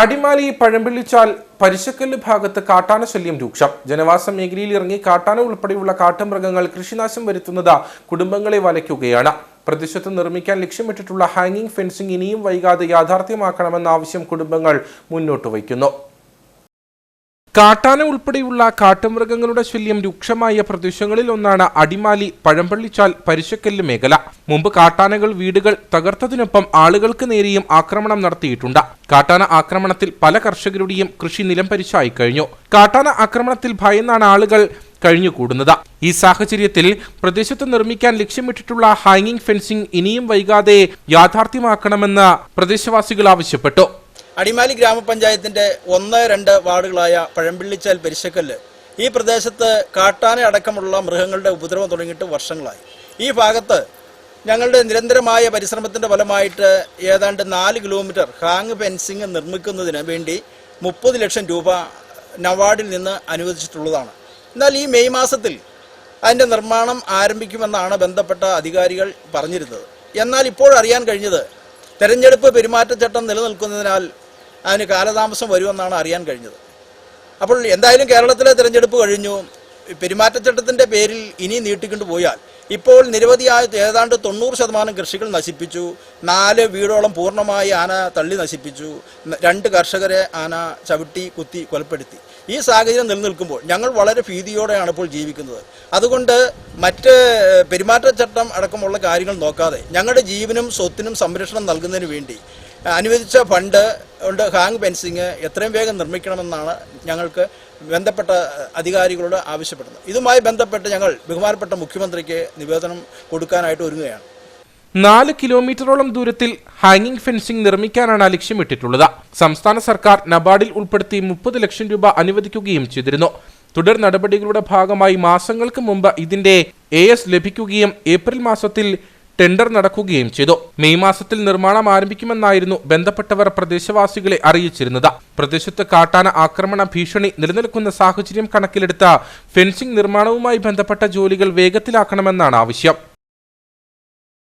അടിമാലി പഴമ്പിള്ളിച്ചാൽ പരിശക്കല്ല് ഭാഗത്ത് കാട്ടാന ശല്യം രൂക്ഷം. ജനവാസ മേഖലയിൽ ഇറങ്ങി കാട്ടാന ഉൾപ്പെടെയുള്ള കാട്ടുമൃഗങ്ങൾ കൃഷിനാശം വരുത്തുന്നത് കുടുംബങ്ങളെ വലയ്ക്കുകയാണ്. പ്രദേശത്ത് നിർമ്മിക്കാൻ ലക്ഷ്യമിട്ടിട്ടുള്ള ഹാങ്ങിങ് ഫെൻസിംഗ് ഇനിയും വൈകാതെ യാഥാർത്ഥ്യമാക്കണമെന്ന ആവശ്യം കുടുംബങ്ങൾ മുന്നോട്ട് വയ്ക്കുന്നു. കാട്ടാന ഉൾപ്പെടെയുള്ള കാട്ടുമൃഗങ്ങളുടെ ശല്യം രൂക്ഷമായ പ്രദേശങ്ങളിൽ ഒന്നാണ് അടിമാലി പഴമ്പള്ളിച്ചാൽ പരിശക്കല്ല് മേഖല. മുമ്പ് കാട്ടാനകൾ വീടുകൾ തകർത്തതിനൊപ്പം ആളുകൾക്ക് നേരെയും ആക്രമണം നടത്തിയിട്ടുണ്ട്. കാട്ടാന ആക്രമണത്തിൽ പല കർഷകരുടെയും കൃഷി നിലം പരിശായി കഴിഞ്ഞു. കാട്ടാന ആക്രമണത്തിൽ ഭയന്നാണ് ആളുകൾ കഴിഞ്ഞുകൂടുന്നത്. ഈ സാഹചര്യത്തിൽ പ്രദേശത്ത് നിർമ്മിക്കാൻ ലക്ഷ്യമിട്ടിട്ടുള്ള ഹാങ്ങിംഗ് ഫെൻസിംഗ് ഇനിയും വൈകാതെ യാഥാർത്ഥ്യമാക്കണമെന്ന് പ്രദേശവാസികൾ ആവശ്യപ്പെട്ടു. അടിമാലി ഗ്രാമപഞ്ചായത്തിന്റെ ഒന്ന് രണ്ട് വാർഡുകളായ പഴമ്പിള്ളിച്ചാൽ പെരിശക്കല്ല് ഈ പ്രദേശത്ത് കാട്ടാന അടക്കമുള്ള മൃഗങ്ങളുടെ ഉപദ്രവം തുടങ്ങിയിട്ട് വർഷങ്ങളായി. ഈ ഭാഗത്ത് ഞങ്ങളുടെ നിരന്തരമായ പരിശ്രമത്തിന്റെ ഫലമായിട്ട് ഏതാണ്ട് നാല് കിലോമീറ്റർ ഹാങ് ഫെൻസിങ് നിർമ്മിക്കുന്നതിന് വേണ്ടി മുപ്പത് ലക്ഷം രൂപ നവാർഡിൽ നിന്ന് അനുവദിച്ചിട്ടുള്ളതാണ്. എന്നാൽ ഈ മെയ് മാസത്തിൽ അതിന്റെ നിർമ്മാണം ആരംഭിക്കുമെന്നാണ് ബന്ധപ്പെട്ട അധികാരികൾ പറഞ്ഞിരുന്നത്. എന്നാൽ ഇപ്പോൾ അറിയാൻ കഴിഞ്ഞത് തെരഞ്ഞെടുപ്പ് പെരുമാറ്റച്ചട്ടം നിലനിൽക്കുന്നതിനാൽ അതിന് കാലതാമസം വരുമെന്നാണ് അറിയാൻ കഴിഞ്ഞത്. അപ്പോൾ എന്തായാലും കേരളത്തിലെ തിരഞ്ഞെടുപ്പ് കഴിഞ്ഞു. പെരുമാറ്റച്ചട്ടത്തിന്റെ പേരിൽ ഇനി നീട്ടിക്കൊണ്ട് പോയാൽ ഇപ്പോൾ നിരവധിയായ ഏതാണ്ട് തൊണ്ണൂറ് ശതമാനം കൃഷികൾ നശിപ്പിച്ചു. നാല് വീടോളം പൂർണമായി ആന തള്ളി നശിപ്പിച്ചു. രണ്ട് കർഷകരെ ആന ചവിട്ടി കുത്തി കൊലപ്പെടുത്തി. ഈ സാഹചര്യം നിലനിൽക്കുമ്പോൾ ഞങ്ങൾ വളരെ ഭീതിയോടെയാണ് ഇപ്പോൾ ജീവിക്കുന്നത്. അതുകൊണ്ട് മറ്റ് പെരുമാറ്റച്ചട്ടം അടക്കമുള്ള കാര്യങ്ങൾ നോക്കാതെ ഞങ്ങളുടെ ജീവനും സ്വത്തിനും സംരക്ഷണം നൽകുന്നതിന് വേണ്ടി അനുവദിച്ച ഫണ്ട് കൊണ്ട് ഹാങ് ഫെൻസിങ് എത്രയും വേഗം നിർമ്മിക്കണമെന്നാണ് ഞങ്ങൾക്ക് ബന്ധപ്പെട്ട അധികാരികളോട് ആവശ്യപ്പെടുന്നത്. ഇതുമായി ബന്ധപ്പെട്ട് ഞങ്ങൾ ബഹുമാനപ്പെട്ട മുഖ്യമന്ത്രിക്ക് നിവേദനം കൊടുക്കാനായിട്ട് ഒരുങ്ങുകയാണ്. നാല് കിലോമീറ്ററോളം ദൂരത്തിൽ ഹാങ്ങിങ് ഫെൻസിംഗ് നിർമ്മിക്കാനാണ് ലക്ഷ്യമിട്ടിട്ടുള്ളത് സംസ്ഥാന സർക്കാർ നബാർഡിൽ ഉൾപ്പെടുത്തി മുപ്പത് ലക്ഷം രൂപ അനുവദിക്കുകയും ചെയ്തിരുന്നു. തുടർ നടപടികളുടെ ഭാഗമായി മാസങ്ങൾക്ക് മുമ്പ് ഇതിന്റെ എ ലഭിക്കുകയും ഏപ്രിൽ മാസത്തിൽ ടെൻഡർ നടക്കുകയും ചെയ്തു. മെയ് മാസത്തിൽ നിർമ്മാണം ആരംഭിക്കുമെന്നായിരുന്നു ബന്ധപ്പെട്ടവർ പ്രദേശവാസികളെ അറിയിച്ചിരുന്നത്. പ്രദേശത്ത് കാട്ടാന ആക്രമണ ഭീഷണി നിലനിൽക്കുന്ന സാഹചര്യം കണക്കിലെടുത്ത ഫെൻസിംഗ് നിർമ്മാണവുമായി ബന്ധപ്പെട്ട ജോലികൾ വേഗത്തിലാക്കണമെന്നാണ് ആവശ്യം.